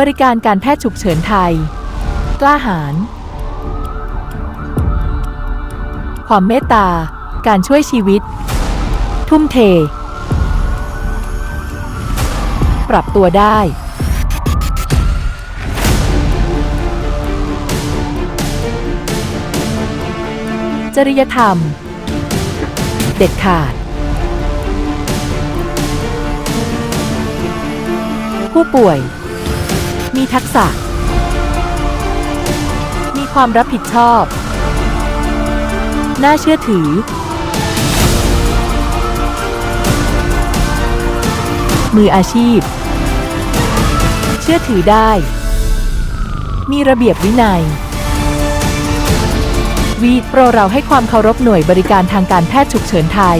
บริการการแพทย์ฉุกเฉินไทย กล้าหาญ ความเมตตา การช่วยชีวิต ทุ่มเท ปรับตัวได้ จริยธรรม เด็ดขาด ผู้ป่วย มีทักษะ มีความรับผิดชอบ น่าเชื่อถือ มืออาชีพ เชื่อถือได้ มีระเบียบวินัย วีดโปรเราให้ความเคารพหน่วยบริการทางการแพทย์ฉุกเฉินไทย